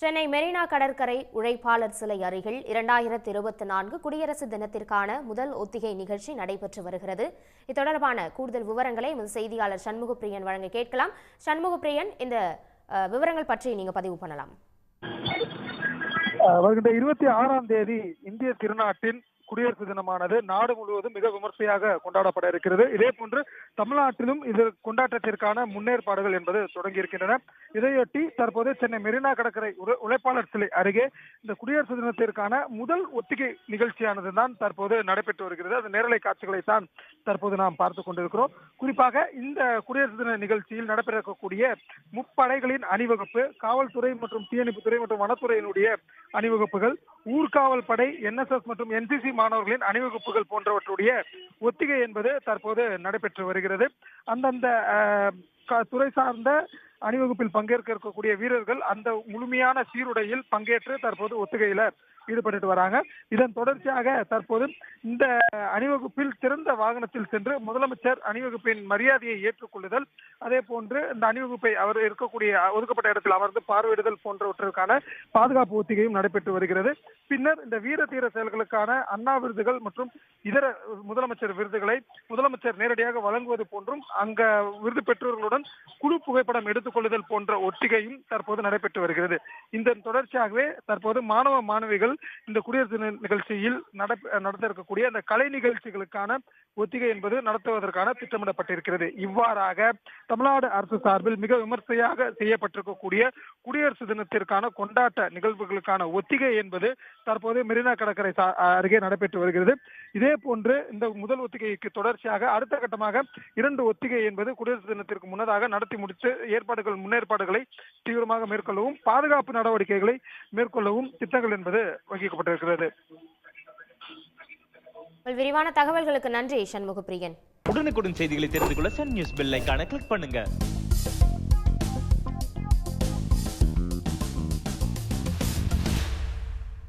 சென்னை மெரினா கடற்கரை உழைப்பாளர் சிலை அருகில் இரண்டாயிரத்து இருபத்தி நான்கு குடியரசு தினத்திற்கான முதல் ஒத்திகை நிகழ்ச்சி நடைபெற்று வருகிறது. இது தொடர்பான கூடுதல் விவரங்களை எமது செய்தியாளர் சண்முகப்பிரியன் வழங்க கேட்கலாம். சண்முகப்பிரியன் இந்த விவரங்கள் பற்றி நீங்க பதிவு பண்ணலாம். வருகின்ற இருபத்தி ஆறாம் தேதி இந்திய திருநாட்டின் குடியரசு தினமானது நாடு முழுவதும் மிக விமர்சையாக கொண்டாடப்பட இருக்கிறது. இதே போன்று தமிழ்நாட்டிலும் இது கொண்டாட்டத்திற்கான முன்னேற்பாடுகள் என்பது தொடங்கி இருக்கின்றன. இதையொட்டி தற்போது சென்னை மெரினா கடற்கரை உழைப்பாளர் சிலை அருகே இந்த குடியரசு தினத்திற்கான முதல் ஒத்திகை நிகழ்ச்சியானது தான் தற்போது நடைபெற்று வருகிறது. அந்த நேரலை காட்சிகளை தான் தற்போது நாம் பார்த்து கொண்டிருக்கிறோம். குறிப்பாக இந்த குடியரசு தின நிகழ்ச்சியில் நடைபெறக்கூடிய முப்படைகளின் அணிவகுப்பு காவல்துறை மற்றும் தீயணைப்புத்துறை மற்றும் வனத்துறையினுடைய அணிவகுப்புகள் ஊர்காவல் படை என்எஸ்எஸ் மற்றும் என்சிசி மாணவர்களின் அணிவகுப்புகள் போன்றவற்றுடைய ஒத்திகை என்பது தற்போது நடைபெற்று வருகிறது. அந்தந்த துறை சார்ந்த அணிவகுப்பில் பங்கேற்க இருக்கக்கூடிய வீரர்கள் அந்த முழுமையான சீருடையில் பங்கேற்று தற்போது ஒத்துகையில ஈடுபட்டு வராங்க. இதன் தொடர்ச்சியாக தற்போது இந்த அணிவகுப்பில் சிறந்த வாகனத்தில் சென்று முதலமைச்சர் அணிவகுப்பின் மரியாதையை ஏற்றுக்கொள்ளுதல் அதே போன்று இந்த அணிவகுப்பை அவர் இருக்கக்கூடிய ஒதுக்கப்பட்ட இடத்தில் அமர்ந்து பார்வையிடுதல் போன்றவற்றிற்கான பாதுகாப்பு ஒத்திகையும் நடைபெற்று வருகிறது. பின்னர் இந்த வீர தீர செயல்களுக்கான அண்ணா விருதுகள் மற்றும் இதர முதலமைச்சர் விருதுகளை முதலமைச்சர் நேரடியாக வழங்குவது போன்றும் அங்க விருது பெற்றோர்களுடன் பெற்றவர்களுடன் குழு புகைப்படம் எடுத்துக்கொள்ளுதல் போன்ற ஒத்திகையும் தற்போது நடைபெற்று வருகிறது. இந்த தொடர்ச்சியாகவே தற்போது மாணவ மாணவிகள் இந்த குடியரசு நிகழ்ச்சியில் நடப்ப- நடத்த இருக்கக்கூடிய அந்த கலை நிகழ்ச்சிகளுக்கான ஒத்திகை என்பது நடத்துவதற்கான திட்டமிடப்பட்டிருக்கிறது. இவ்வாறாக தமிழ்நாடு அரசு சார்பில் மிக விமர்சையாக செய்யப்பட்டிருக்கக்கூடிய குடியரசு தினத்திற்கான கொண்டாட்ட நிகழ்வுகளுக்கான ஒத்திகை என்பது தற்போது மெரினா கடற்கரை அருகே நடைபெற்று வருகிறது. இதே போன்று இந்த முதல் ஒத்திகைக்கு தொடர்ச்சியாக அடுத்த கட்டமாக இரண்டு ஒத்திகை என்பது குடியரசு தினத்திற்கு முன்னதாக நடத்தி முடித்து ஏற்பாடுகள் முன்னேற்பாடுகளை தீவிரமாக மேற்கொள்ளவும் பாதுகாப்பு நடவடிக்கைகளை மேற்கொள்ளவும் திட்டங்கள் என்பது வகிக்கப்பட்டிருக்கிறது. விரிவான தகவல்களுக்கு நன்றி சண்முகப்பிரியன். உடனுக்குடன் செய்திகளை தெரிந்து கொள்ள சன் நியூஸ் பெல் ஐகானை கிளிக் பண்ணுங்க.